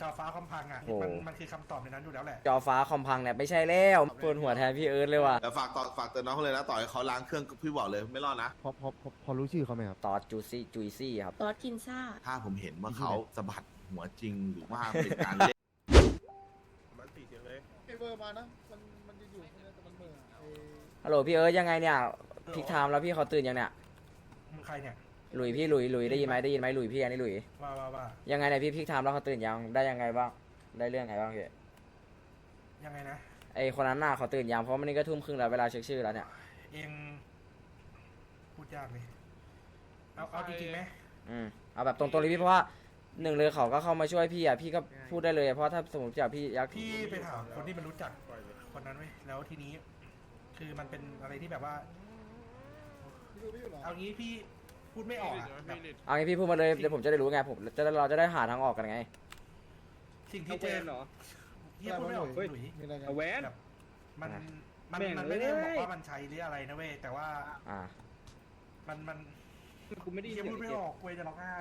จอฟ้าคอมพังอะโอ้ มันมันคือคำตอบในนั้นอยู่แล้วแหละ จอฟ้าคอมพังเนี่ยไม่ใช่แล้วปวดหัวแทนพี่เอิร์ธเลยว่ะแต่ฝากต่อฝากเตือนน้องเขาเลยนะต่อให้เขาล้างเครื่องพี่บอกเลยไม่รอดนะพอพอพอพอรู้ชื่อเขาไหมครับ ตอดจูซี่จุยซี่ครับ ตอดกินซ่า ถ้าผมเห็นว่าเขาสะบัดหัวจริงหรือว่าเป็นการเล่น ไอเบอร์มานะ มันมันจะอยู่ข้างในแต่มันเหมือไอฮัลโหลพี่เอิร์ธยังไงเนี่ยพลิกไทม์แล้วพี่เขาตื่นยังเนี่ย มึงใครเนี่ย หลุยพี่หลุยหลุยได้ยินไหมได้ยินไหมหลุยพี่อันนี้หลุยว่าว่าว่ายังไงเนี่ยพี่พลิกไทม์แล้วเขาตื่นยังได้ยังไงบ้างได้เรื่องไงบ้างพี่ยังไงนะ ไอคนนั้นน่ะเขาตื่นยังเพราะมันนี่ก็ทุ่มครึ่งแล้วเวลาเช็คชื่อแล้วเนี่ยเองพูดยากเลยเอาเอาจริงๆไหมอืมเอาแบบตรงๆเลยพี่เพราะว่าหนึ่งเลยเขาก็เข้ามาช่วยพี่อะพี่ก็พูดได้เลยเพราะถ้าสมมติจากพี่ยักษ์พี่ไปถามคนที่มันรู้จักคนนั้นไว้ยแล้วทีนี้ คือมันเป็นอะไรที่แบบว่าพี่ดูพี่อยู่เหรอเอางี้พี่ พูดไม่ออกอะแบบเอางี้พี่พูดมาเลยเดี๋ยวผมจะได้รู้ไงผมจะได้เราจะได้หาทางออกกันไง สิ่งที่เจอเหรอพี่พูดไม่ออกเฮ้ยหลุยมีอะไรกันเอาแหวน แบบมันอะมันแม่งมันไม่ได้เอ้บอกย ว่ามันใช้หรืออะไรนะเว้ยแต่ว่าอ่า มันมันกูไม่ได้ยินเฮียเสียพูงดไม่เจ็บออกเว้ยจะร้องไห้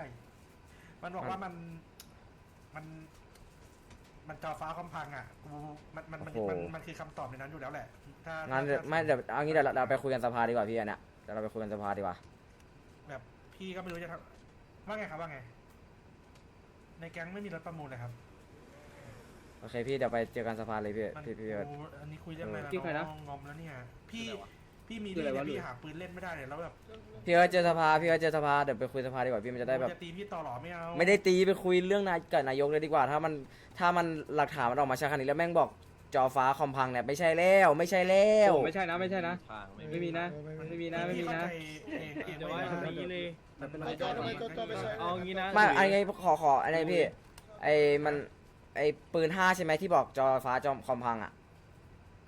มันบอกว่ามันมัน มันจอฟ้าคอมพังอะกูมันมันมันโอ้โห มันมันคือคำตอบในนั้นอยู่แล้วแหละถ้างั้นเดี๋ยวถ้าไม่เดี๋ยวเอางี้เดี๋ยวเราเราไปคุยกันสภาดีกว่าพี่อันเนี้ยเดี๋ยวเราไปคุยกันสภาดีกว่า แบบพี่ก็ไม่รู้จะทำว่าไงครับว่าไง ในแก๊งไม่มีรถประมูลเลยครับโอเคพี่เดี๋ยวไปเจอกันสภาเลยพี่มันพี่พี่เอิร์ธโอ้อันนี้คุยเรื่องอะไรจริงใครนะองงอมแล้วเนี่ย พี่พี่มีคือเรื่อะไรองวะเนี่ยหลุยพี่หาปืนเล่นไม่ได้เลยแล้วแบบพี่เอิร์ธเจอสภาพี่เอิร์ธเจอสภาเดี๋ยวไปคุยสภาดีกว่าพี่มันจะได้แบบ จะตีพี่ต่อหรอไม่เอา ไม่ได้ตีไปคุยเรื่องนายกับนายกเลยดีกว่า ถ้ามันถ้ามันหลักฐานมันออกมาชัดขนาดนี้แล้วแม่งบอก จอฟ้าคอมพังเนี่ยไม่ใช่แล้วไม่ใช่แล้วโอ้ไม่ใช่นะไม่ใช่นะ ไม่มีนะเออไม่ไม่มีมีนะไม่มีพี่นะเข้าใจเองเองเดี๋ยวไว้ว่านะทำอย่างนี้เลยมันเป็นไม่จอทำไมจอจอไม่ใช่เอางี้นะไม่อันนี้ขอขออันนี้พี่ไอ้มันไอ้ปืนห้าใช่ไหมที่บอกจอฟ้าจอคอมพังอะ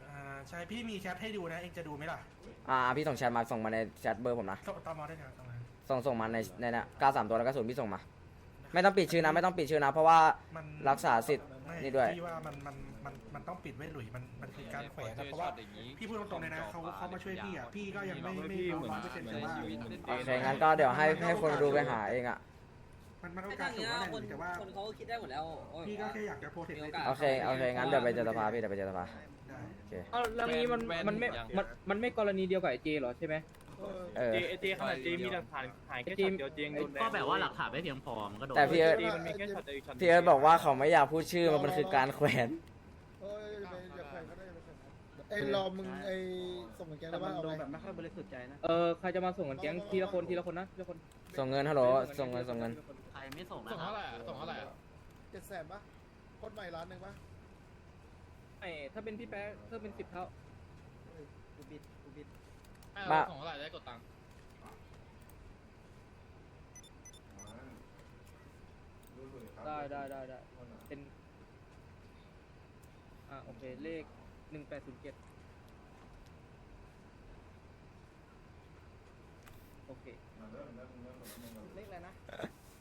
อ่าใช่พี่มีแชทให้ดูนะเองจะดูไหมล่ะอ่าพี่ส่งแชทมาส่งมาในแชทเบอร์ผมนะส่งตอมอได้ครับตอมอส่งส่งมาในในนะเก้าสามตัวแล้วก็ศูนย์พี่ส่งมา ไม่ต้องปิดชื่อนะไม่ต้องปิดชื่อนะ เพราะว่ามันรักษาสิทธิ์ไม่นี่ด้วยพี่ว่ามันมัน มันมันต้องปิดไว้หลุยมันมันคือการแขวนนะเพราะว่าพี่พูดตรงๆเลยนะเขาเขามาช่วยพี่อะพี่ก็ยังไม่ไม่ร้อยเปอร์เซ็นต์แต่ว่าโอเคงั้นก็เดี๋ยวให้ให้คนดูไปหาเองอะมันมันก็ไม่กาต้รองสูองย่างนี้นั่นแหนะละคนแต่ว่าคนเขาก็คิดได้หมดแล้วโอ้ยพี่ก็แค่อยากจะโปรเทคในโอเคโอเคงั้นเดี๋ยวไปเจอสภาพี่เดี๋ยวไปเจอสภาได้โอเคเอาแล้วงี้มันมันไม่มันมันไม่กรณีเดียวกับไอ้เจเหรอใช่ไหมเออเออเจเจขนาดเจมีหลักฐานหายแค่ช็อตเดียวเจงโดนก็แบบว่าหลักฐานไม่เพียงพอมันก็โดนแต่พี่เอิร์ธเจมันมีแค่ช็อตเดียวอีกช็อตพี่เอิร์ธบอกว่าเขาไม่อยากพูดชื่อมันมันคือการแขวน อ้รอมึงไอ้ส่งเหมือนกันแล้วว่าเอาไงแบบไม่ค่อยบริสุทธิ์ใจนะ เออใครจะมาส่งกันแก๊งทีละคนทีละคนนะทีละคนส่งเงินฮัลโหลส่งเงินส่งเงิน ใครไม่ส่งนะส่งครัเท่าบไหร่อะส่งเท่าไหร่อะเจ็ดแสนปะโคตรใหม่ล้านหนึ่งปะไอ้ถ้าเป็นพี่แป๊ะเพิ่มเป็นสิบเท่ากูบิดกูบิดอะมาส่งเท่าไหร่ได้กดตังค์ได้ได้ได้ได้เป็นอ่าโอเคเลข หนึ่งแปดศูนย์เจ็ดโอเคเลขอะไรนะ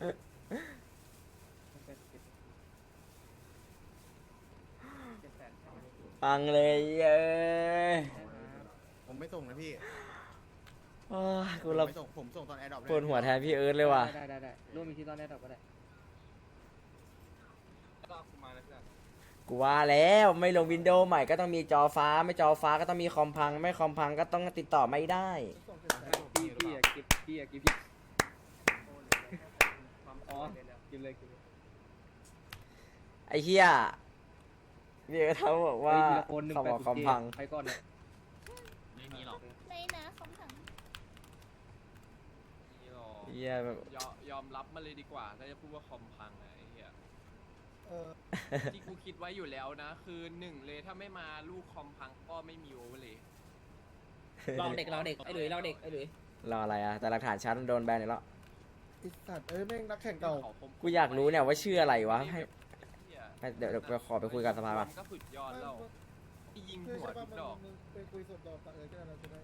หนึ่งแปดศูนย์เจ็ดเจ็ดแสนใช่ไหมปังเลยเอ้ยใช่ครับผมไม่ส่งนะพี่โอ้ยกูผมรับไม่ส่งผมส่งตอนแอร์ดรอปปวดหัวแทนพี่เอิร์ธเลยว่ะ ได้ได้ได้ร่วมมีที่ตอนแรกต่อก็ได้ กูว่าแล้วไม่ลงวินโดว์ใหม่ก็ต้องมีจอฟ้า ไม่จอฟ้าก็ต้องมีคอมพัง ไม่คอมพังก็ต้องติดต่อไม่ได้ส่งเจ็ดแสนพี่พี่อยากกินพี่อยากกินพี่อ๋อกินเลยกินเลยไอ้เหี้ยพี่เอิร์ธเขาบอกว่าเฮ้ยทีละคนหนึ่งเขาแปบดอกศูคอนมย์พังใครก่อนเนี่ยไม่มีหรอกในนะคำถังเหี้ยแบบยอมยอมรับมาเลยดีกว่า ถ้าจะพูดว่าคอมพังอะไอ้เหี้ยเออ ที่กูคิดไว้อยู่แล้วนะ คือหนึ่งเลยถ้าไม่มาลูกคอมพังก็ไม่มีโอเวอร์เลยเราเด็กเราเด็กไอ้หลุยเราเด็กไอ้หลุยรออะไรอะ แต่หลักฐานชัดโดนแบนอีกแล้วไอ้สัตว์เอ้ยแม่งนักแข่งเก่ากูอยากรู้เนี่ยว่าชื่ออะไรวะให้เหี้ยให้เดี๋ยวเดี๋ยวไปขอไปคุยกับสภาก่อนมันก็สุดยอดแล้วที่ยิงคือหัวใช่ทุปะกดอกมึงไปคุยส่วนตัวกับเออก็ได้เราจะได้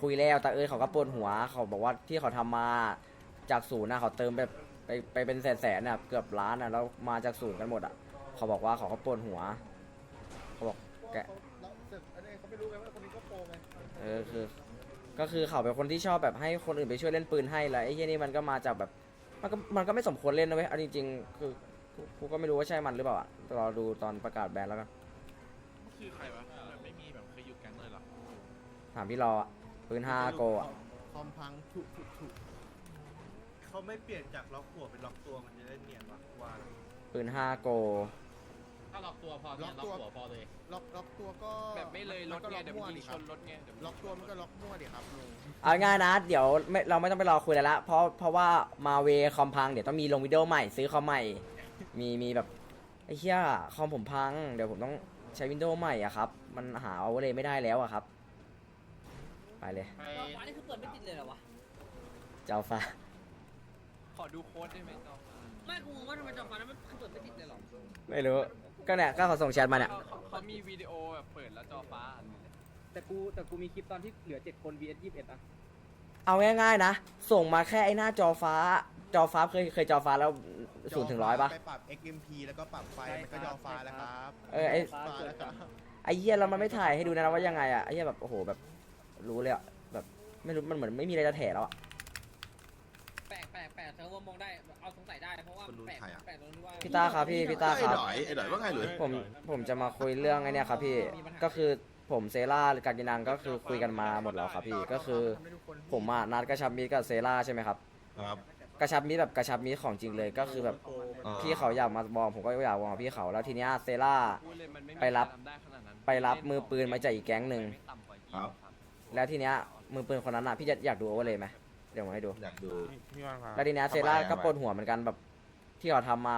คุยแล้วแต่เอ้ยเขาก็ปวดหัวเขาบอกว่าที่เขาทำมาจากศูนย์นะเขาเติมไป ไปไปเป็นแสนแสนๆน่ะเกือบล้านน่ะแล้วมาจากศูนย์กันหมดอะเขาบอกว่าเขาก็ปวดหัว เขาบอกเพราะแกะเขาเราเสร็จอันนี้เขาไม่รู้ไงว่าคนนี้ก็โปรไงเออคือก็คือเขาเป็นคนที่ชอบแบบให้คนอื่นไปช่วยเล่นปืนให้แล้วไอ้เหี้ยนี่มันก็มาจากแบบมันก็มันก็ไม่สมควรเล่นนะเว้ยเอาจริงๆคือกูกูก็ไม่รู้ว่าใช่มันหรือเปล่าอะรอดูตอนประกาศแบนแล้วกันคือใครวะไม่มีแบบเคยอยู่แก๊งเลยหรอถามพี่รออะปืนห้าโกอะคอมพังถูกถูกถูก เขาไม่เปลี่ยนจากล็อกหัวเป็นล็อกตัวมันจะได้เนียนวะว่าปืนห้าโก ถ้าล็อกตัวพอล็อกตัวพอเลย ล็อกล็อกตัวก็แบบไม่เลยรถไงมันเดี๋ยวก็มันล็อกมั่วยิดิงคชรับนรถไงเดี๋ยวล็อกตัวมันก็ล็อกมั่วดิครับลุงเอาง่ายนะ เดี๋ยวไม่เราไม่ต้องไปรอคุยแล้วละเพราะเพราะว่ามาเวคอมพังเดี๋ยวต้องมีลงวิดีโอใหม่ซื้อคอมใหม่ มีมีแบบไอ้เหี้ยคอมผมพัง เดี๋ยวผมต้องใช้วินโดว์ใหม่อะครับ มันหาเอาเลยไม่ได้แล้วอะครับ ไปเลย ไปจอฟ้านี่คือเปิดไม่ติดเลยเหรอวะ เจ้าฟ้า ขอดูโค้ดได้ไหมจอไม่กูงงว่าทำไมจอฟ้านั้นมันคือเปิดไม่ติดเลยเหรอไม่รู้ ก็เนี่ยก็เขาส่งแชทมาเนี่ย เขาเขาเขามีวิดีโอแบบเปิดแล้วจอฟ้าอันนี้เลยแต่กูแต่กูมีคลิปตอนที่เหลือเจ็ดคน vs ยี่สิบเอ็ดอะเอาง่ายๆนะ ส่งมาแค่ไอ้หน้าจอฟ้า จอฟ้าเคยเคยจอฟ้าแล้วศูนย์ถึงร้อยปะไปปรับ XMP แล้วก็ปรับไฟ มันก็ยอฟ้าแล้วครับเออไอ้ฟ้าแล้วครับไอ้เหี้ยเรามันไม่ถ่ายให้ดูนะว่ายังไงอะไอ้เหี้ยแบบโอ้โหแบบรู้เลยอะแบบไม่รู้มันเหมือนไม่มีอะไรจะแถแล้วอะแปลก แปลกแปลกเธอว่ามองได้เอาสงสัยได้เพราะว่าคนดูแปลกใครอะแปลกตรงที่ว่าพี่ตาครับพี่พี่ตาไอ้ครับ ดอยไอ้ดอยว่าไงหรือผมผมจะมาคุยเรื่องไอ้เนี่ยครับพี่ก็คือผมเซล่ากากินังก็คือคุยกันมาหมดแล้วครับพี่ก็คือ ผมอะนัดกระชับมิตรกับเซล่าใช่ไหมครับครับกระชับมิตรแบบกระชับมิตรของจริงเลยก็คือแบบอ่พี่เขาอยากมาบอกผมก็อยากบอกพี่เขาแล้วทีเนี้ยเซล่าพูดเลยมันม่มีไปรับใคทำได้ขนาดนั้นไปรับมือปืนมาจากอีกแก๊งหนึ่งไม่ต่ำกว่ายี่ครับสิแล้วทีเนี้ยมือปืนคนนั้นอะพี่จะอยากดูโอเวอร์เลยไหม เดี๋ยวผมให้ดู อยากดูแล้วทีเนี้ยทำไมเซล่าอะก็ปวดหัวเหมือนกันแบบที่เขาทำมา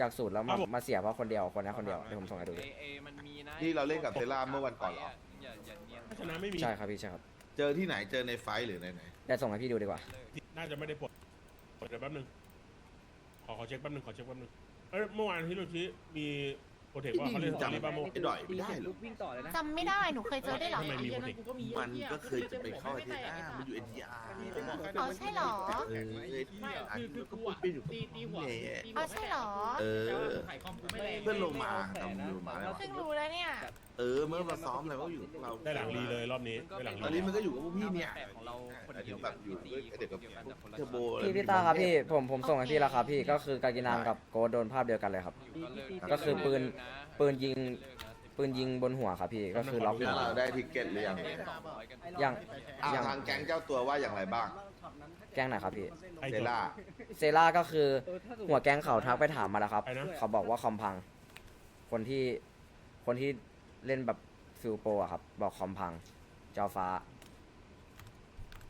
จากสูตรแล้วมามาเสียเพราะคนเดียวคนนี้คนเดียวเดี๋ยวผมส่งให้ดูเอดิเอมันมีนะที่เราเล่นกับเซล่าเมื่อวันก่อนเหรอ อย่าอย่าเนียนชนะไม่มี ใช่ครับพี่ใช่ครับเจอที่ไหนเจอในไฟท์หรือในไหนเดี๋ยวส่งให้พี่ดูดีกว่า น่าจะไม่ได้ปลดปลดเดี๋ยวแป๊บนึง ขอขอเช็คแป๊บนึงขอเช็คแป๊บนึงเอ้ยเมื่อวานที่เราชี้มี โปรเทคว่าเขาเล่นจำได้ป่ะโม ไอ้ดอยไม่ได้เสร็จหรอปุ๊บวิ่งต่อเลยนะจำไม่ได้หนูเคยเจอได้วยเหรอทำไมมีโปรเทคมันก็เคยจะไปเข้าไอ้ที่หน้ามันอยู่เอ็นทีอาร์อ๋อใช่เหรอเออไอ้ที่อันนี้ก็พูดไปอยู่กับพี่เน่อ๋อใช่เหรอเออไข่คอมกูไม่แรงเพื่อนลงมาทำลงมาแล้ว เพิ่งรู้แล้วเนี่ยเออเมื่อมาซ้อมอะไรก็อยู่กับเรา ได้หลังรีเลยรอบนี้ได้หลังตอนรีนี้มันก็อยู่กับพวกพี่เนี่ยแปลกของเราคนเดียวแบบอยู่ด้วยไอ้เด็กกับดียวกันแต่คนละเทอร์โบพี่พี่ตาครับพี่ผมผมส่งให้พี่แล้วครับพี่ก็คือกากินังกับโกดโดนภาพเดียวกันเลยครับอยู่เลิก็คือปืนเลิะปืนยิงเลิกนะปืนยิงบนหัวครับพี่ก็คือล็อกหัวเราได้ทิกเก็ตหรือยังเลิกสองร้อยกันยัง อ่าทางแก๊งเจ้าตัวว่าอย่างไรบ้างแกล้งไหนครับพี่ไอ้เซจบล่าเซล่าก็คือเออถ้าสมมุติหัวแก๊งเขาทักไปถามมาแล้วครับไปนะ เขาบอกว่าคอมพัง คนที่คนที่เล่นแบบฟิลโปรอะครับ บอกคอมพังจอฟ้า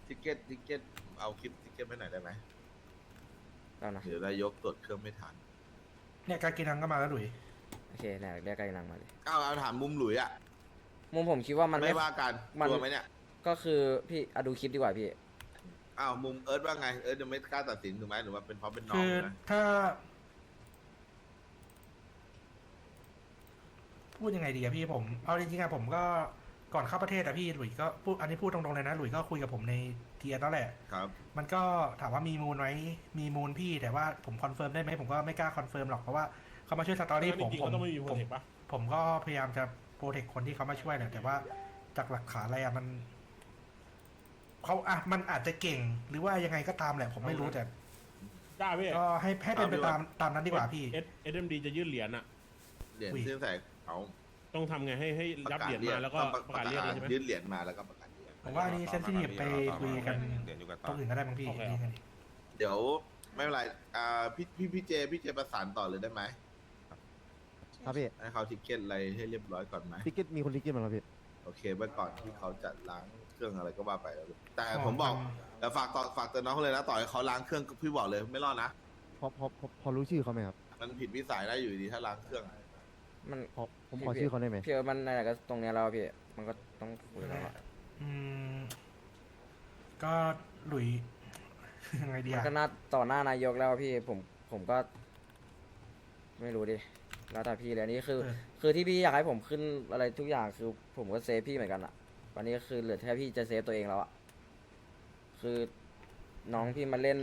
ทิกเก็ตทิกเก็ตเอาคลิปทิกเก็ตไปหน่อยได้ไหมแล้วนะ เดี๋ยวได้ยกตรวจเครื่องไม่ทันเนี่ยการกินทังก็มาแล้วหลุยโอเคเนี่ยเรียกกากินังมาเลย เอาเอาถามมุมหลุยอะมุมผมคิดว่ามันไม่ไม่ ว่ากันมัน กลัวไหมเนี่ยก็คือพี่อะดูคลิปดีกว่าพี่ อ้าวมุมเอิร์ธว่าไงเอิร์ธยังไม่กล้าตัดสินถูกไหมหรือว่าเป็นเพราะเป็นน้องคือนะถ้า พูดยังไงดีอะพี่ผม เอาจริงๆอะผมก็ก่อนเข้าประเทศอะพี่หลุยก็พูดอันนี้พูดตรงๆเลยนะหลุยก็คุยกับผมในเทียร์นั่นแหละ ครับมันก็ถามว่ามีมูลไหมมีมูลพี่แต่ว่าผมคอนเฟิร์มได้ไหมผมก็ไม่กล้าคอนเฟิร์มหรอกเพราะว่า เขามาช่วยสตอรี่จผมริงๆผมเขาต้องไม่มีโปผรมเทคปะผมก็พยายามจะโปรเทคคนที่เขามาช่วยแหละแต่ว่าจากหลักฐานอะไรอะมันเขาอะมันอาจจะเก่งหรือว่ายังไงก็ตามแหละ ผมไม่รู้แต่ได้เว้ยก็ให้ให้เป็นไปตามตามนั้นดีกว่าพี่เอสเอ็มดีจะยื่นเหรียญอะเหรียญอุ้ยที่ใส่เขาต้องทำไงให้ให้ประรับกาเหศรียญเรียมากแล้วก็ต้องประกาศเรียกเลยใช่ไหมยื่นเหรียญมาแล้วก็ประกาศเรียกผมว่าอันนี้เซนซิทีฟไปคุยกันตรงอื่นก็ได้บางพี่โอเคนี่กันเดี๋ยวไม่เป็นไร อ่าพี่พี่พี่เจพี่เจประสานต่อเลยได้ไหม ครับพี่ให้เขาทิกเก็ตอะไรให้เรียบร้อยก่อนไหมทิกเก็ตมีคนทิกเก็ตมาแล้วพี่ โอเคไว้ก่อนที่เขาจะล้างเครื่องอะไรก็ว่าไปแล้วแต่ผมบอกแต่ฝากต่อฝากเตือนน้องเขาเลยนะ ต่อให้เขาล้างเครื่องพี่บอกเลยไม่รอดนะ พอพอพอพอรู้ชื่อเขาไหมครับมันผิดวิสัยได้อยู่ดีถ้าล้างเครื่องมันพอผมขอชื่อเขาได้ไหมพี่เอิร์ธมันอะไรก็ตรงเนี้ยแล้วพี่ มันก็ต้องคุยกันว่าอืม ก็หลุย ยังไงดีมันอะก็น่าต่อหน้านายกแล้วพี่ผมผมก็ ไม่รู้ดิ แล้วแต่พี่เลยอันนี่คือเออคือที่พี่อยากให้ผมขึ้นอะไรทุกอย่างคือผมก็เซฟพี่เหมือนกันอะวันนี้คือเหลือแค่พี่จะเซฟตัวเองแล้วอะคือน้องพี่มาเล่น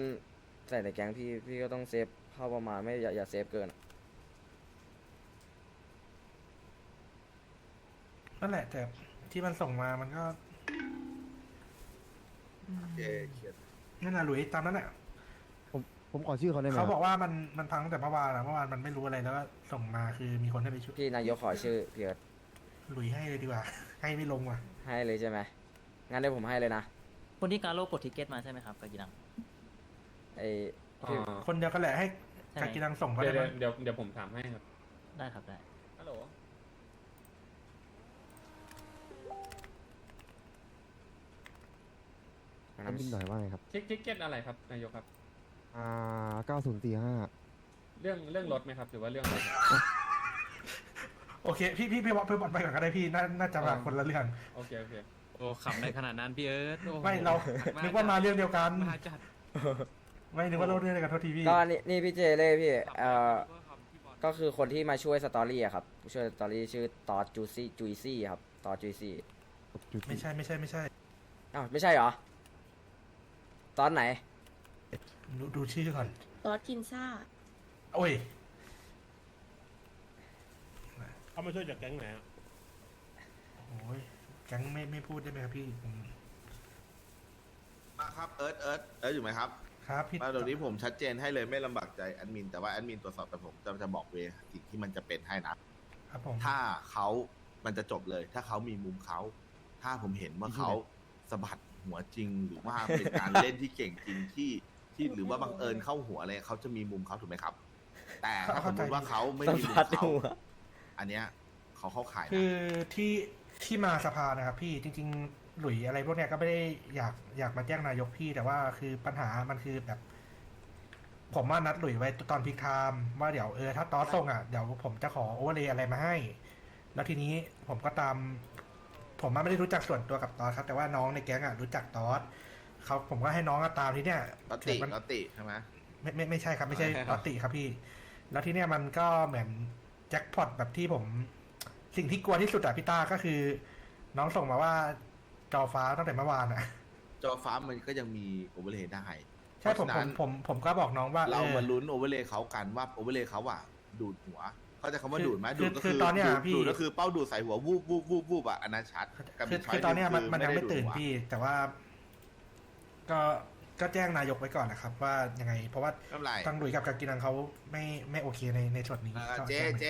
ใส่ในแก๊งพี่พี่ก็ต้องเซฟเข้าประมาณไม่อย่าอย่าเซฟเกินอะนั่นแหละ แต่ที่มันส่งมามันก็โอเคเครียดนั่นแหละหลุยตามนั้นแหละ ผมขอชื่อเขาได้ไหมคเขารับบอกว่ามันมันพังตั้งแต่เมื่อวานแล้วเมื่อวานมันไม่รู้อะไรแล้วก็ส่งมาคือมีคนให้ไปช่วยพี่นายกขอชื่อพี่เอิร์ธหลุยให้เลยดีกว่า ให้ไม่ลงว่ะให้เลยใช่ไหมงั้นเดี๋ยวผมให้เลยนะคนที่การโลกดทิเก็ตมาใช่ไหมครับกากินัง ไอ้พี่คนเดียวกันแหละให้ใช่ กากินังส่งก็เดี๋ยวได้เดี๋ยวมั้ยเดี๋ยวเดี๋ยวผมถามให้ครับได้ครับได้ ฮัลโหลแอดมินหน่อยว่าไงครับเช็คเช็คเก็ตอะไรครับ นายกครับ อ่าเก้าศูนย์สี่ห้าเรื่องเรื่องรถไหมครับหรือว่าเรื่องอะไรครับโอเค พี่พี่พี่บอลพี่บอลไปก่อนก็ได้พี่น่าน่าจะมาคนละเรื่อง โอเคโอเค โอ้ขับในขนาดนั้นพี่เอิร์ธโอ้โหไม่เรา นึกว่ามาเรื่องเดียวกัน มาจัดไม่นึกว่าเราเรื่องเดียวกันโทษทีพี่ก็นี่นี่พี่เจเล่พี่เอ่อขับขับพี่บอลก็คือคนที่มาช่วยสตอรี่อะครับช่วยสตอรี่ชื่อตอดจูซี่จุยซี่ครับตอดจุยซี่จุดไม่ใช่ไม่ใช่ไม่ใช่ อ้าวไม่ใช่เหรอ ตอนไหน ดูดูชื่อก่อนรถกินซ่า โอ้ยเขามาช่วยจากแก๊งไหนอะโอ้ยแก๊งไม่ไม่พูดได้ไหมครับพี่ผมมาครับเอิร์ธเอิร์ธเอิร์ธอยู่ไหมครับครับพี่มาตรงนี้ผมชัดเจนให้เลยไม่ลำบากใจแอดมินแต่ว่าแอดมินตรวจสอบแต่ผมจะจะบอกเวสิ่งที่มันจะเป็นให้นะครับผม ถ้าเขามันจะจบเลย ถ้าเขามีมุมเขา ถ้าผมเห็นว่าเขาสะบัดหัวจริงหรือว่าเป็นการเล่นที่เก่งจริงที่ ที่หรือว่าบังเอิญเข้าหัวอะไรเขาจะมีมุมเขาถูกไหมครับ แต่ถ้าสมมติว่าเขาไม่สัมมีมุมผัสเขาหัวอันเนี้ยเขาเข้าข่ายนะคือที่ที่มาสภานะครับ พี่จริง ๆ หลุยอะไรพวกเนี้ยก็ไม่ได้อยากอยากมาแจ้งนายกพี่แต่ว่าคือปัญหามันคือแบบ ผมว่านัดหลุยไว้ตอนพิกไทม์ว่าเดี๋ยวเออถ้าตอสส่งอะเดี๋ยวผมจะขอโอเวอร์เลยอะไรมาให้ แล้วทีนี้ผมก็ตาม ผมว่าไม่ได้รู้จักส่วนตัวกับตอสครับ แต่ว่าน้องในแก๊งอะรู้จักตอส เขาผมก็ให้น้องอะตามที่เนี้ยลอตเกิติดมันลอตติใช่ไหมไม่ไม่ไม่ใช่ครับไม่ใช่ลอตติครับพี่ แล้วที่เนี้ยมันก็เหมือนแจ็คพอตแบบที่ผม สิ่งที่กลัวที่สุดอะพี่ต้าก็คือ น้องส่งมาว่าจอฟ้าตั้งแต่เมื่อวานอะจอฟ้ามันก็ยังมีโอเวอร์เลย์ได้ใช่ผมเพราะฉะผนั้มนผมผมก็บอกน้องว่าเราออมาลุ้นโอเวอร์เลย์เขากันว่าโอเวอร์เลย์เขาอะดูดหัวเขาใจะคำว่าคือดูดไหมคือดูดก็คืคืออตอนเนี้ยดูดพี่ดูดก็คือเป้าดูดใส่หัววูบวูบวูบวูบอะอันนั้นชัดกับคือช้คือตอนเนี้ยมันคืมันยังไม่ด้ตื่นดูดหัวพี่ แต่ว่า ก็ก็แจ้งนายกไว้ก่อนนะครับ ว่ายังไง เพราะว่าไม่เป็นไร ทางหลุยกับกากินังเขาไม่ไม่โอเคในในส่วนนี้เอ่อก็เจแจ้งไว้เจ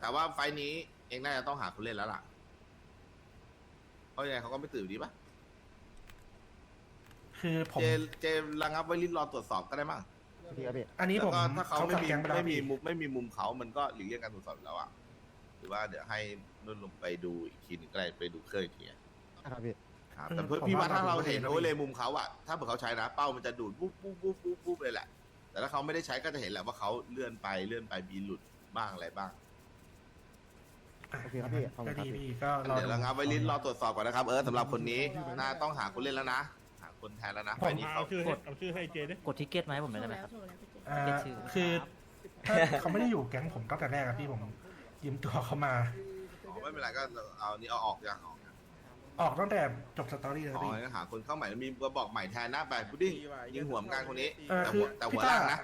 แต่ว่าไฟล์นี้เองน่าจะต้องหาคนเล่นแล้วล่ะ เพราะยังไงเขาก็ไม่ตื่นดีปะคือผม เจเจระงับไว้ริดรอตรวจสอบก็ได้มั้งพี่ครับพี่อันนี้แล้วผมก็ถ้าเขาไม่กลับมีแก๊งไปแล้วไม่มีพี่มุมไม่มีมุมเขามันก็หลีกเลี่ยงการตรวจสอบอยู่แล้วอะหรือว่าเดี๋ยวให้นุ่นลงไปดูอีกทีหนึงก็ได้ไปดูเครื่องอีกทีอะ ครับพี่ ครับอืมแต่เพื่อผมพี่ว่าว่าถ้าเราเราเห็นดูโอได้เวอร์เลยมุมเขาอะถ้าเผื่อเขาใช้นะเป้ามันจะดูดปุ๊บปุ๊บปุ๊บปุ๊บปุ๊บเลยแหละ แต่ถ้าเขาไม่ได้ใช้ก็จะเห็นแหละว่าเขาเลื่อนไปเลื่อนไปมีหลุดบ้างอะไรบ้างโอเคครับพี่ขอบคุณก็ครับดีพี่ พี่ก็รอเดี๋ยวระงับไว้ลิ้นรอตรวจสอบก่อนนะครับเออสำหรับคนนี้น่าต้องหาคนเล่นแล้วนะหาคนแทนแล้วนะผไฟมล์นี้เอาเขาชื่อให้เอาชื่อให้เจดิกดทิเก็ตมาให้ผมหน่อยได้ไหมครับ อ่าเรียกชื่อคือถ้าเขาไม่ได้อยู่แก๊งผมตั้งแต่แรกอะพี่ผมยืมตัวเขามา อ๋อไม่เป็นไรก็เอานี่เอาออกยังออกยัง ออกตั้งแต่จบสตอรี่เลยอ๋อพี่งั้นหาคนเข้าใหม่มีกระบอกใหม่แทนหน้าไปพุดดิ้งยิงหัวเหมือนกันคนนี้ เออแต่คืหัอวแต่หัพี่วต้าล่างนะ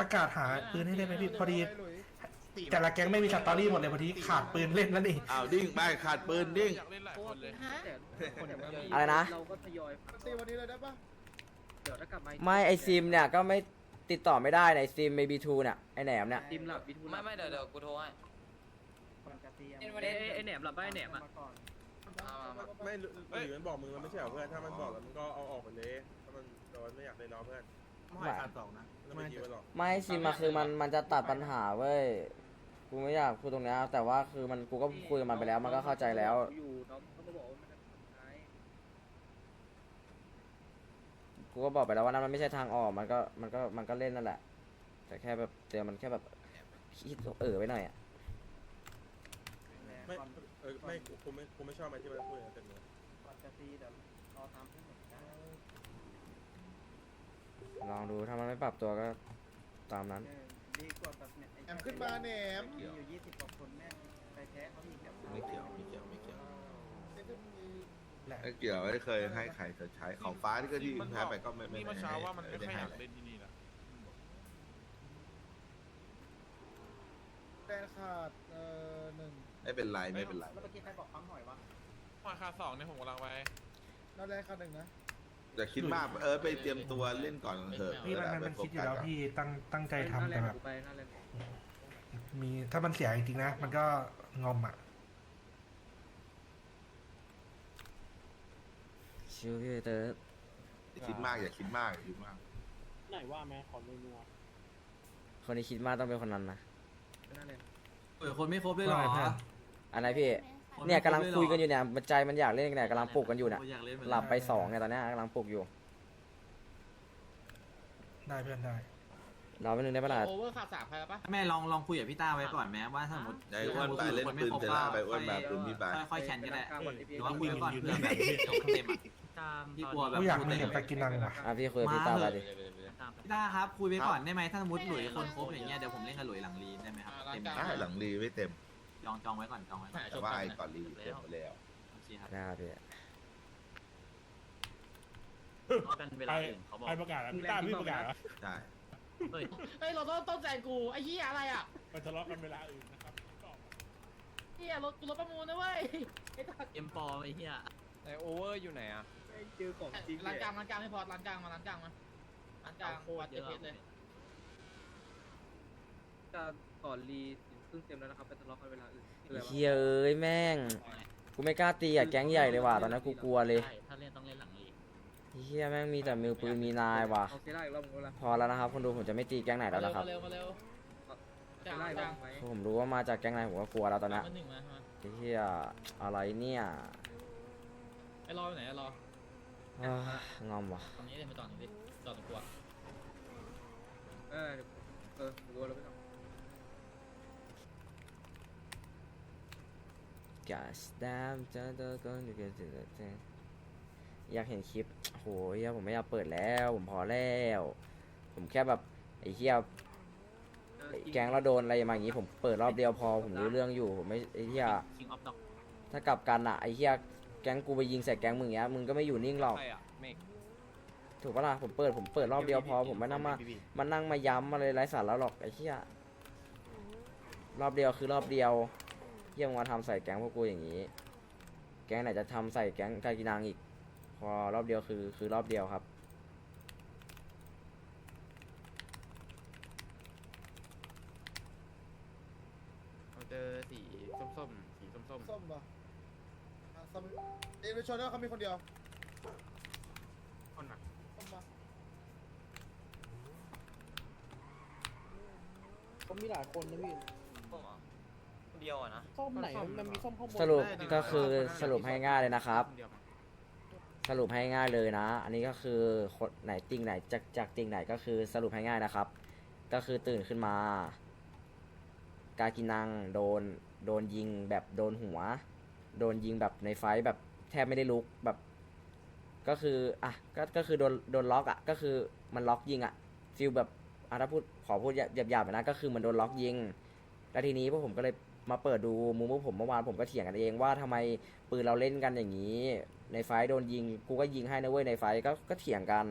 ประกาศหาปืนให้ได้ไหมพี่พอดีหลุยแต่ละแก๊งไม่มีสตอรี่หมดเลยพอดีขาดปืนเล่นแล้วนี่ อ้าวดิ้งไม่ขาดปืนดิ้งอยากเล่นหลายคนเลยฮะ อะไรนะ เราก็ทยอยตีวันนี้เลยได้ปะเดี๋ยวถ้ากลับมาไม่ไอซิมเนี่ยก็ไม่ติดต่อไม่ได้ในซิมเมบีทูเนี่ยไอแหนมเนี่ยทีมหลับวิทูไม่ไม่เดี๋ยวเดี๋ยวกูโทรให้ เอ้ยไอแหนมหลับได้แหนมอะ เอามามาไม่หรือมันบอกมึงแล้วไม่ใช่เหรอเพื่อน ถ้ามันบอกแล้วมึงก็เอาออกไปเลย ถ้ามันโดนไม่อยากเลยรอเพื่อนไม่ขาดสองนะแล้วไม่คิดไว้หรอก ไม่ซิมมาคือมันมันจะตัดปัญหาเว้ย กูไม่อยากพูดตรงเนี้ยแต่ว่าคือมันกูก็คุยกับมันไปแล้ว มันก็เข้าใจแล้ว อยู่น้องเขามาบอกว่ามันจะทำท้ายกูก็บอกไปแล้วว่านั่นมันไม่ใช่ทางออก มันก็มันก็มันก็เล่นนั่นแหละ แต่แค่แบบเตือนมันแค่แบบคิดเออไว้หน่อยอะไม่ เออไม่กูไม่กูไม่ชอบอะไรที่มันพูดอย่างนั้นเต็มเลยลองดูถ้ามันไม่ปรับตัวก็ตามนั้นแหนมขึ้นมาแหนมไม่เกี่ยวไม่เกี่ยวไม่เกี่ยวไม่เกี่ยวไม่เกี่ยวไม่เคยให้ใครจะใช้ของฟ้าที่ก็ที่แพ้ไปก็ไม่ไม่ไม่ให้ไม่ได้ให้อะไรแดงขาดเอ่อหนึ่ง ไม่เป็นไรไม่เป็นไรมาคาสองเนี่ยผมกำลังไปนัดแรกขาดหนึ่งนะ อย่าคิดมากเออไปเตรียมตัวเล่นก่อนเถอะพี่มันมันไปมันโฟคิดอยู่กัสแล้วก่อนพี่ตั้งตั้งใจทำหน้าแรแต่งแบบกูไปหน้าแรงมีถ้ามันเสียจริงๆนะ มันก็งอมอะชิวพี่เตอร์อย่าคิดมากอย่าคิดมากอย่าคิดมาก ไหนว่าแม่ขอนัวคนที่คิดมากต้องเป็นคนนั้นนะหน้าแรงเปิดคนไม่ครบเลยเหรอว่าไงเพื่ อนอันไหนพี่ เนี่ยกำลังคุยกันอยู่เนี่ยมันใจมันอยากเล่นกันเนี่ยกำลังปลุกกันอยู่เนี่ยอยากเล่นหลับไปสองเนี่ยตอนเนี้ยกำลังปลุกอยู่ ได้เพื่อนได้รอไปหนึ่งได้ปะล่ะโอเวอร์ขาดสามใครปะ แม่ลองลองคุยกับพี่ต้าไว้ก่อนแม้ว่าถ้าสมมติไอ้อ้วนไปเล่นปืนเสร็จแล้วไปอ้วนมาปืนพี่ไปค่อยๆแคนก็ได้กลางวันที่พี่หรือว่าคุยไว้ก่อนเผื่อแบบเดี๋ยวมันเต็มอะพี่กลัวแบบกูอยากมีเห็นตะกินังว่ะอะพี่คุยกับพี่ตาไปดิพี่ต้าครับคุยไปก่อนได้ไหมถ้าสมมติหลุยคนครบอย่างเงี้ยเดี๋ยวผมเล่นกับหลุยหลังลีนได้ไหมครับเต็มได้หลังรีไม่เต็ม จองจองไว้ก่อนจองไว้ก่อนแต่ว่าไอ้ก่อนรีเต็มไปแล้วโอเคครับได้ครับพี่ใครใครประกาศอะพี่ต้าพี่ประกาศเหรอใช่เฮ้ยเราต้องต้องแจงกูไอ้เหี้ยอะไรอะไปทะเลาะกันเวลาอื่นนะครับเหี้ยรถกูรถประมูลนะเว้ยไอ้ตัดเอ็มปอไอ้เหี้ยไอโอเวอร์อยู่ไหนอะเจอของจริงร้านกลางร้านกลางไม่พอร้านกลางมาร้านกลางมาร้านกลางโคตวัรดเยเจ็ดอะเพชรเลยจะก่อนรีค รึ่งเต็มแล้วนะครับไปทะเลาะกันเวลาอื่นคืออะไรวะเฮียเอ้ยแม่ง กูไม่กล้าตีอะแก๊งใหญ่เลยว่ะตอนนั้นกูกลัวเลยถ้าเล่นต้องเล่นหลังลีเฮียแม่งมีแต่มือปืนมีนายว่ะ เอาเซร่าอีกรอบนึงเวลาพอแล้วนะครับคนดูผมจะไม่ตีแก๊งไหนแล้วนะครับ มาเร็วมาเร็วเซร่าอีกรอบนึงไหมผมรู้ว่ามาจากแก๊งไหนผมก็กลัวแล้วตอนมานี้หนึ่งมามาเฮียอะไรเนี่ยไอ้รออยู่ไหนไอ้รออ้าวงอมว่ะตอนนี้เดินไปต่อหนึ่งดิต่อตรงกลัวเออเออรู้แล้วไม่ต้อง Gas damn จะเดินก็อยู่กันจะอยากเห็นคลิปโหเฮียผมไม่อยากเปิดแล้ว ผมพอแล้ว ผมแค่แบบไอ้เฮียแก๊งเราโดนอะไรมาอย่างงี้ผมเปิดรอบเดียวพอผมรู้เรื่องอยู่ผมไม่ไอ้เฮียถ้ากลับกันอะไอ้เฮียแก๊งกูไปยิงใส่แก๊งมึงอย่างเงี้ยมึงก็ไม่อยู่นิ่งหรอกถูกปะล่ะผมเปิดผมเปิดรอบเดียวพอผมไม่นั่งมามานั่งมาย้ำอะไรไร้สาระหรอกไอ้เหี้ยรอบเดียวคือรอบเดียว เยี่ยมงมาทำใส่แก๊งพวกกูอย่างนี้ แก๊งไหนจะทำใส่แก๊งกากินังอีก พอรอบเดียวคือคือรอบเดียวครับเจอสีส้มๆ สีส้มส้มป่ะอะส้มเอ็นไปชนแล้วเขามีคนเดียวคนหนักส้มป่ะผมมีหลายคนนะพี่ เดียวอะนะ ส้มไหนมันมีส้มข้างบนสรุปก็คือสรุปให้ง่ายเลยนะครับ สรุปให้ง่ายเลยนะ อันนี้ก็คือคนไหนติ่งไหนจากจากติ่งไหนก็คือสรุปให้ง่ายนะครับ ก็คือตื่นขึ้นมา กากินังโดนโดนยิงแบบโดนหัว โดนยิงแบบในไฟท์แบบแทบไม่ได้ลุกแบบ ก็คืออะก็ก็คือโดนโดนล็อกอะก็คือมันล็อกยิงอะฟิลแบบอะถ้าพูดขอพูดหยาบๆหน่อยนะก็คือมันโดนล็อกยิงแล้วทีนี้พวกผมก็เลย มาเปิดดูมุมพวกผมเมื่อวานผมก็เถียงกันเองว่าทำไมปืนเราเล่นกันอย่างนี้ ในไฟโดนยิงกูก็ยิงให้นะเว้ยในไฟก็ก็เถียงกัน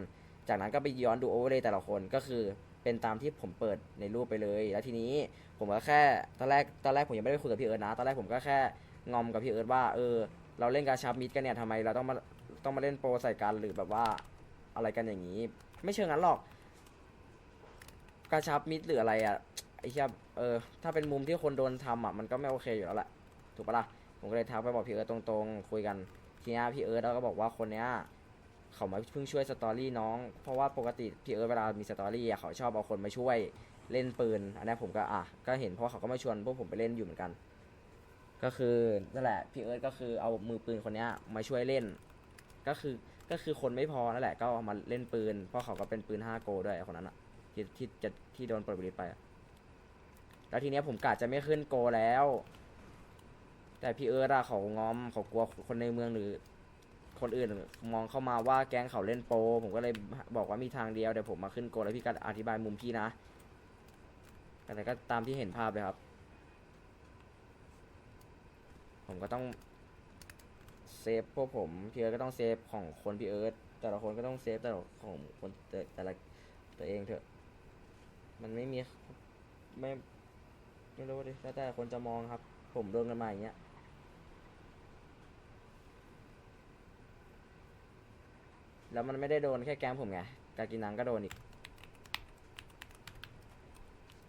จากนั้นก็ไปย้อนดูโอเวอร์เลยแต่ละคนก็คือเป็นตามที่ผมเปิดในรูปไปเลย แล้วทีนี้ผมก็แค่ตอนแรกตอนแรกผมยังไม่ได้คุยกับพี่เอิร์ธนะตอนแรกผมก็แค่งอมกับพี่เอิร์ธว่าเออเราเล่นกาชามิดกันเนี่ยทำไมเราต้องมาต้องมาเล่นโปรใส่กันหรือแบบว่าอะไรกันอย่างนี้ ไม่เชิงนั้นหรอก กาชับมิดหรืออะไรอะ ไอ้เหี้ยเออถ้าเป็นมุมที่คนโดนทำอะมันก็ไม่โอเคอยู่แล้วแหละถูกปะล่ะผมก็เลยทักไปบอกพี่เอิร์ธตรงๆ คุยกันทีนี้พี่เอิร์ธแล้วก็บอกว่าคนเนี้ยเขามาเพิ่งช่วยสตอรี่น้อง เพราะว่าปกติพี่เอิร์ธเวลามีสตอรี่อะเขาชอบเอาคนมาช่วยเล่นปืนอันนี้ผมก็อะก็เห็นเพราะเขาก็มาชวนพวกผมไปเล่นอยู่เหมือนกัน ก็คือนั่นแหละพี่เอิร์ธก็คือเอามือปืนคนเนี้ยมาช่วยเล่น ก็คือก็คือคนไม่พอนั่นแหละก็มาเล่นปืน เพราะเขาก็เป็นปืน5โกด้วยคนนั้นอะที่ที่จะที่โดนปลดบริไปอะ แล้วทีเนี้ยผมกะจะไม่ขึ้นโกแล้ว แต่พี่เอิร์ธอะเขางอมเขากลัวคนในเมืองหรือ คนอื่นมองเข้ามาว่าแก๊งเขาเล่นโป ผมก็เลยบอกว่ามีทางเดียวเดี๋ยวผมมาขึ้นโกแล้วพี่ก็อธิบายมุมพี่นะแต่ก็ตามที่เห็นภาพเลยครับ ผมก็ต้องเซฟพวกผมพี่เอิร์ธก็ต้องเซฟของคนพี่เอิร์ธแต่ละคนก็ต้องเซฟแต่ละของคนแต่ละตัวเองเถอะ มันไม่มีไม่ ไม่รู้ดิแล้วแต่คนจะมองครับ ผมโดนกันมาอย่างเงี้ยมแล้วมันไม่ได้โดนแค่แก๊งผมไงกากินังก็โดนอีก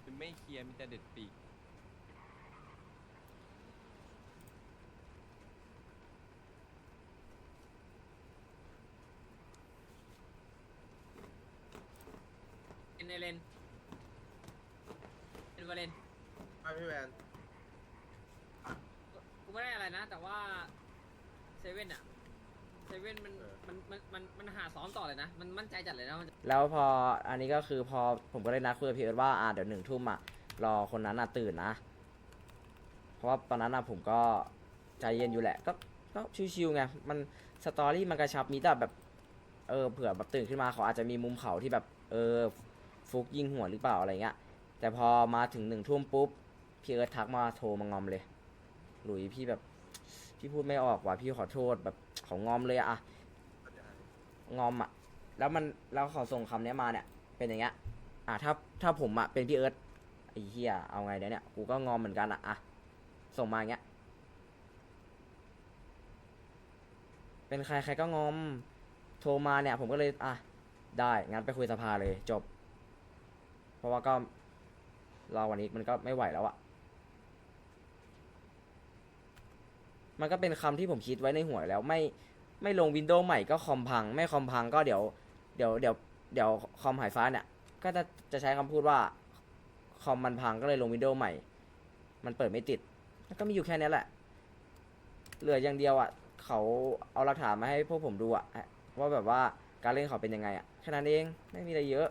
คือไม่เคลียร์มีแต่เด็ดปีกเอ็นเอเลนเอ็นวาเลน พี่แมนกูไม่ได้อะไรนะ แต่ว่าเซเว่นอะเซเว่นมันมันมันมันมันหาซ้อมต่อเลยนะ มันมั่นใจจัดเลยนะมันแล้วพออันนี้ก็คือพอผมก็เลยนัดคุยกับพี่เอิร์ธว่าอ่าเดี๋ยวหนึ่งทุ่มอะรอคนนั้นอะตื่นนะ เพราะว่าตอนนั้นอะผมก็ใจเย็นอยู่แหละ ก็ก็ชิวๆไงมันสตอรี่มันกระชับมีแต่แบบ เออเผื่อแบบตื่นขึ้นมาเขาอาจจะมีมุมเขาที่แบบ เออฟุกยิงหัวหรือเปล่าอะไรเงี้ยแต่พอมาถึงหนึ่งทุ่มปุ๊บ พี่เอิร์ธทักมาโทรมางอมเลย หลุยพี่แบบ พี่พูดไม่ออกว่ะพี่ขอโทษแบบเขางอมเลยอะงอมอะแล้วมันแล้วเขาส่งคำเนี้ยมาเนี่ย เป็นอย่างเงี้ย อะถ้าถ้าผมอะเป็นพี่เอิร์ธไอ้เหี้ยเอาไงเดี๋ยวเนี่ยกูก็งอมเหมือนกันอะอะส่งมาอย่างเงี้ย เป็นใครใครก็งอม โทรมาเนี่ย ผมก็เลยอะได้งั้นไปคุยสภาเลยจบ เพราะว่าก็รอวันนี้มันก็ไม่ไหวแล้วอะ มันก็เป็นคำที่ผมคิดไว้ในหัวแล้วไม่ไม่ลงวินโดว์ใหม่ก็คอมพัง ไม่คอมพังก็เดี๋ยว เดี๋ยวเดี๋ยวเดี๋ยวคอมหายฟ้าเนี่ยก็จะจะใช้คำพูดว่าคอมมันพังก็เลยลงวินโดว์ใหม่ มันเปิดไม่ติดแล้วก็มีอยู่แค่นี้แหละ เหลืออย่างเดียวอะเขาเอาหลักฐานมาให้พวกผมดูอะว่าแบบว่าการเล่นเขาเป็นยังไงอะแค่นั้นเองไม่มีอะไรเยอะ